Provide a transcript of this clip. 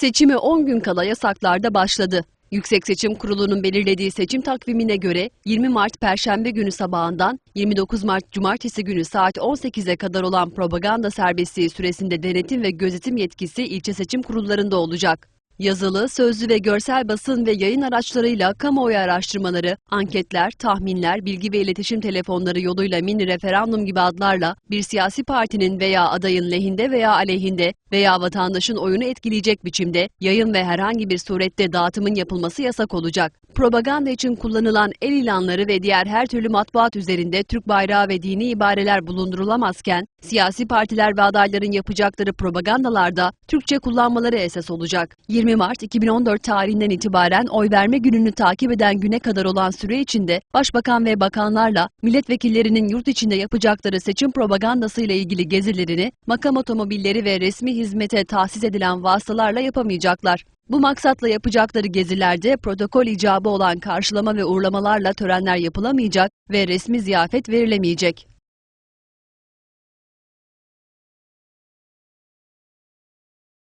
Seçime 10 gün kala yasaklarda başladı. Yüksek Seçim Kurulu'nun belirlediği seçim takvimine göre 20 Mart Perşembe günü sabahından 29 Mart Cumartesi günü saat 18'e kadar olan propaganda serbestliği süresinde denetim ve gözetim yetkisi ilçe seçim kurullarında olacak. Yazılı, sözlü ve görsel basın ve yayın araçlarıyla kamuoyu araştırmaları, anketler, tahminler, bilgi ve iletişim telefonları yoluyla mini referandum gibi adlarla bir siyasi partinin veya adayın lehinde veya aleyhinde veya vatandaşın oyunu etkileyecek biçimde yayın ve herhangi bir surette dağıtımın yapılması yasak olacak. Propaganda için kullanılan el ilanları ve diğer her türlü matbuat üzerinde Türk bayrağı ve dini ibareler bulundurulamazken, siyasi partiler ve adayların yapacakları propagandalarda Türkçe kullanmaları esas olacak. 20 Mart 2014 tarihinden itibaren oy verme gününü takip eden güne kadar olan süre içinde Başbakan ve bakanlarla milletvekillerinin yurt içinde yapacakları seçim propagandası ile ilgili gezilerini makam otomobilleri ve resmi hizmete tahsis edilen vasıtalarla yapamayacaklar. Bu maksatla yapacakları gezilerde protokol icabı olan karşılama ve uğurlamalarla törenler yapılamayacak ve resmi ziyafet verilemeyecek.